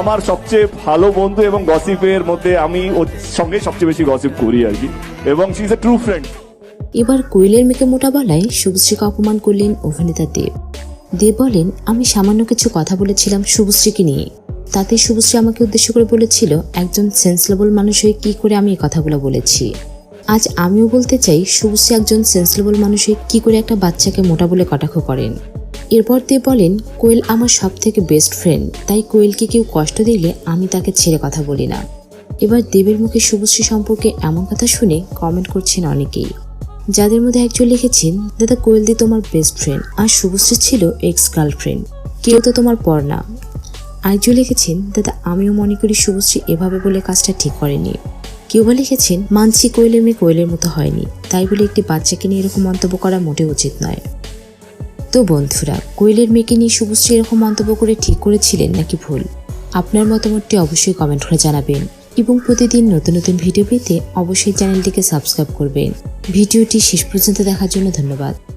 আমার সবচেয়ে ভালো বন্ধু এবং গসিপের মধ্যে আমি ওর সঙ্গে সবচেয়ে বেশি গসিপ করি আর কি। এবং she is a true friend এবার কোয়েলের মেয়েকে মোটা বলায় শুভশ্রীকে অপমান করলেন অভিনেতা দেব। দেব বলেন, আমি সামান্য কিছু কথা বলেছিলাম শুভশ্রীকে নিয়ে। তাতে শুভশ্রী আমাকে উদ্দেশ্য করে বলেছিল, একজন সেন্সলেবল মানুষ হয়ে কি করে আমি এই কথাগুলো বলেছি? আজ আমিও বলতে চাই, শুভশ্রী একজন সেন্সলেবল মানুষ হয়ে কি করে একটা বাচ্চাকে মোটা বলে কটাক্ষ করেন? এরপর দেব বলেন, কোয়েল আমার সব থেকে বেস্ট ফ্রেন্ড তাই কোয়েলকে কেউ কষ্ট দিলে আমি তাকে ছেড়ে কথা বলি না। এবার দেবের মুখে শুভশ্রী সম্পর্কে এমন কথা শুনে কমেন্ট করছেন অনেকেই। যাদের মধ্যে একজন লিখেছেন, দাদা কোয়েল দি তোমার বেস্ট ফ্রেন্ড আর শুভশ্রী ছিল এক্স গার্লফ্রেন্ড কেউ তো তোমার পর না। আরেকজন লিখেছেন, দাদা, আমিও মনে করি শুভশ্রী এভাবে বলে কাজটা ঠিক করেনি। কেউ বা লিখেছেন, মানছি কোয়েলের মেয়ে কোয়েলের মতো হয়নি, তাই বলে একটি বাচ্চাকে নিয়ে এরকম মন্তব্য করা মোটেও উচিত নয়। তো বন্ধুরা কোয়েলের মেয়েকে নিয়ে শুভশ্রী এরকম মন্তব্য করে ঠিক করেছিলেন নাকি ভুল? আপনার মতামতটি অবশ্যই কমেন্ট করে জানাবেন। এবং প্রতিদিন নতুন নতুন ভিডিও পেতে অবশ্যই চ্যানেলটিকে সাবস্ক্রাইব করবেন। ভিডিওটি শেষ পর্যন্ত দেখার জন্য ধন্যবাদ।